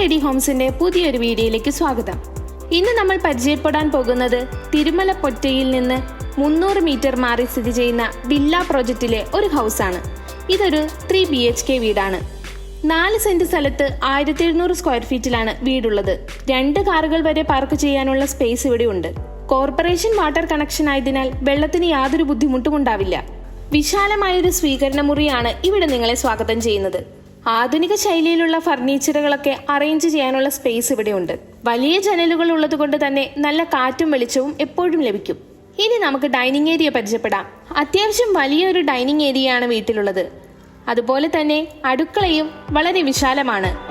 Ready ഹോംസിന്റെ പുതിയൊരു വീഡിയോയിലേക്ക് സ്വാഗതം. ഇന്ന് നമ്മൾ പരിചയപ്പെടാൻ പോകുന്നത് തിരുമല പൊറ്റയിൽ നിന്ന് മുന്നൂറ് മീറ്റർ മാറി സ്ഥിതി ചെയ്യുന്ന വില്ല പ്രോജക്റ്റിലെ ഒരു ഹൗസാണ്. ഇതൊരു ത്രീ ബി എച്ച് കെ വീടാണ്. നാല് സെന്റ് സ്ഥലത്ത് ആയിരത്തി എഴുന്നൂറ് സ്ക്വയർ ഫീറ്റിലാണ് വീടുള്ളത്. രണ്ട് കാറുകൾ വരെ പാർക്ക് ചെയ്യാനുള്ള സ്പേസ് ഇവിടെ ഉണ്ട് കോർപ്പറേഷൻ വാട്ടർ കണക്ഷൻ ആയതിനാൽ വെള്ളത്തിന് യാതൊരു ബുദ്ധിമുട്ടും ഉണ്ടാവില്ല വിശാലമായൊരു സ്വീകരണ മുറിയാണ് ഇവിടെ നിങ്ങളെ സ്വാഗതം ചെയ്യുന്നത്. ആധുനിക ശൈലിയിലുള്ള ഫർണിച്ചറുകളൊക്കെ അറേഞ്ച് ചെയ്യാനുള്ള സ്പേസ് ഇവിടെ ഉണ്ട് വലിയ ജനലുകൾ ഉള്ളതുകൊണ്ട് തന്നെ നല്ല കാറ്റും വെളിച്ചവും എപ്പോഴും ലഭിക്കും. ഇനി നമുക്ക് ഡൈനിങ് ഏരിയ പരിചയപ്പെടാം. അത്യാവശ്യം വലിയൊരു ഡൈനിങ് ഏരിയയാണ് വീട്ടിലുള്ളത്. അതുപോലെ തന്നെ അടുക്കളയും വളരെ വിശാലമാണ്.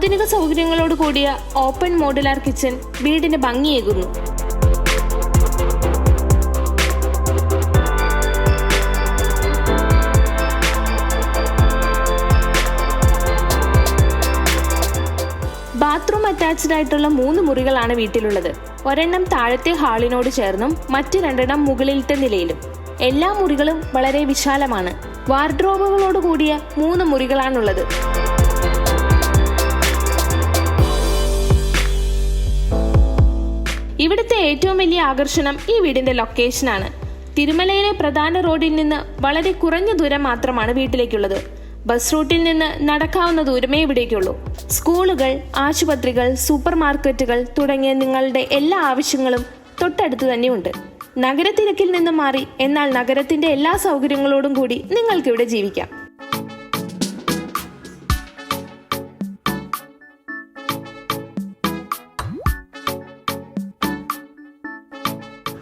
ആധുനിക സൗകര്യങ്ങളോട് കൂടിയ ഓപ്പൺ മോഡുലാർ കിച്ചൺ വീടിന് ഭംഗിയേകുന്നു. ബാത്റൂം അറ്റാച്ച്ഡ് ആയിട്ടുള്ള മൂന്ന് മുറികളാണ് വീട്ടിലുള്ളത്. ഒരെണ്ണം താഴത്തെ ഹാളിനോട് ചേർന്നും മറ്റു രണ്ടെണ്ണം മുകളിലത്തെ നിലയിലും. എല്ലാ മുറികളും വളരെ വിശാലമാണ്. വാർഡ്രോബുകളോട് കൂടിയ മൂന്ന് മുറികളാണുള്ളത്. ഏറ്റവും വലിയ ആകർഷണം ഈ വീടിന്റെ ലൊക്കേഷനാണ് തിരുമലയിലെ പ്രധാന റോഡിൽ നിന്ന് വളരെ കുറഞ്ഞ ദൂരം മാത്രമാണ് വീട്ടിലേക്കുള്ളത്. ബസ് റൂട്ടിൽ നിന്ന് നടക്കാവുന്ന ദൂരമേ ഇവിടേക്കുള്ളൂ. സ്കൂളുകൾ ആശുപത്രികൾ സൂപ്പർ മാർക്കറ്റുകൾ തുടങ്ങിയ നിങ്ങളുടെ എല്ലാ ആവശ്യങ്ങളും തൊട്ടടുത്ത് തന്നെയുണ്ട്. നഗരത്തിരക്കിൽ നിന്ന് മാറി എന്നാൽ നഗരത്തിന്റെ എല്ലാ സൗകര്യങ്ങളോടും കൂടി നിങ്ങൾക്കിവിടെ ജീവിക്കാം.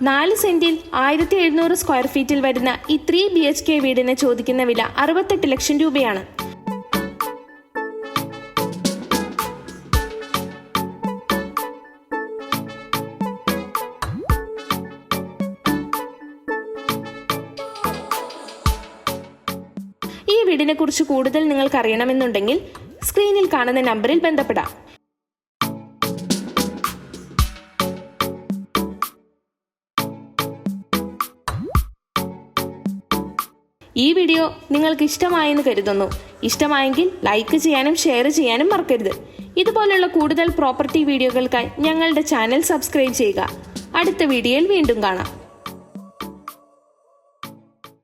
നാല് സെന്റിൽ ആയിരത്തി എഴുന്നൂറ് സ്ക്വയർ ഫീറ്റിൽ വരുന്ന ഈ ത്രീ ബി എച്ച് കെ വീടിന് ചോദിക്കുന്ന വില അറുപത്തെട്ട് ലക്ഷം രൂപയാണ്. ഈ വീടിനെ കുറിച്ച് കൂടുതൽ നിങ്ങൾക്ക് അറിയണമെന്നുണ്ടെങ്കിൽ സ്ക്രീനിൽ കാണുന്ന നമ്പറിൽ ബന്ധപ്പെടാം. ഈ വീഡിയോ നിങ്ങൾക്ക് ഇഷ്ടമായെന്ന് കരുതുന്നു. ഇഷ്ടമായെങ്കിൽ ലൈക്ക് ചെയ്യാനും ഷെയർ ചെയ്യാനും മറക്കരുത്. ഇതുപോലുള്ള കൂടുതൽ പ്രോപ്പർട്ടി വീഡിയോകൾക്കായി ഞങ്ങളുടെ ചാനൽ സബ്സ്ക്രൈബ് ചെയ്യുക. അടുത്ത വീഡിയോയിൽ വീണ്ടും കാണാം.